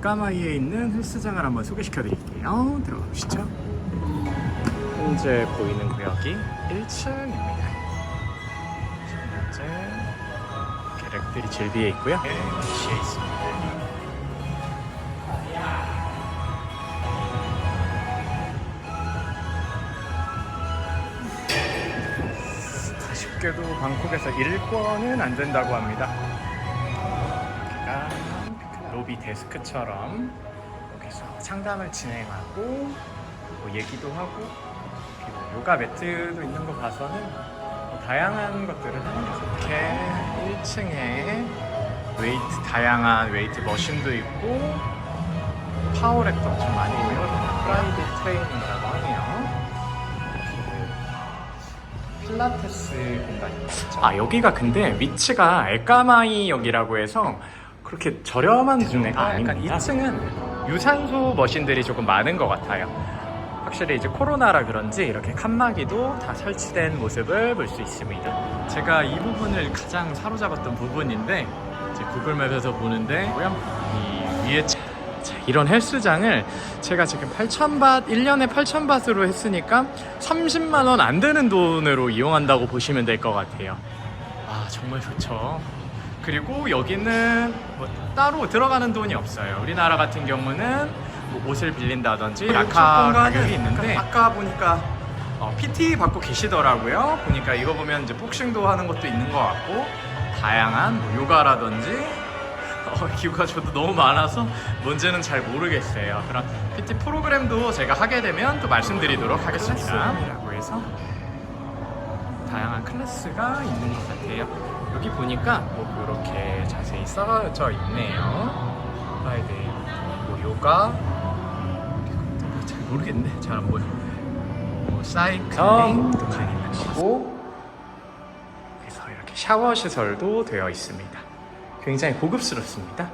에까마이에 있는 헬스장을 한번 소개시켜 드릴게요. 들어가 보시죠. 현재 보이는 구역이 1층입니다. 현재 계력들이 질비해 있고요. 네, 시에 있습니다. 아쉽게도 방콕에서 일권은 안 된다고 합니다. 여기가 로비 데스크처럼 여기서 상담을 진행하고 뭐 얘기도 하고 그리고 요가 매트도 있는 거 봐서는 뭐 다양한 것들을 하는 거죠. 이렇게 1층에 웨이트 다양한 웨이트 머신도 있고 파워랩도 엄청 많이 있고요. 프라이빗 트레이닝이라고 하네요. 필라테스 공간입니다. 아 여기가 근데 위치가 에까마이 역이라고 해서 그렇게 저렴한 동네가 아닙니다. 2층은 유산소 머신들이 조금 많은 것 같아요. 확실히 이제 코로나라 그런지 이렇게 칸막이도 다 설치된 모습을 볼 수 있습니다. 제가 이 부분을 가장 사로잡았던 부분인데 이제 구글맵에서 보는데 이 위에 자, 자, 이런 헬스장을 제가 지금 8,000바 1년에 8,000바트로 했으니까 30만 원 안 되는 돈으로 이용한다고 보시면 될 것 같아요. 아 정말 좋죠. 그리고 여기는 뭐 따로 들어가는 돈이 없어요. 우리나라 같은 경우는 뭐 옷을 빌린다든지 라카 가격이 있는데 아까 보니까 어, PT 받고 계시더라고요. 보니까 이거 보면 이제 복싱도 하는 것도 있는 것 같고 다양한 뭐 요가라든지 어, 기구가 저도 너무 많아서 뭔지는 잘 모르겠어요. 그런 PT 프로그램도 제가 하게 되면 또 말씀드리도록 하겠습니다. 라고 해서 다양한 클래스가 있는 것 같아요. 여기 보니까 뭐 이렇게 자세히 써져 있네요. 프라이데이, 뭐 요가, 또잘 모르겠네. 잘 안 보여. 뭐 사이클링도 가능한 거고. 그래서 이렇게 샤워 시설도 되어 있습니다. 굉장히 고급스럽습니다.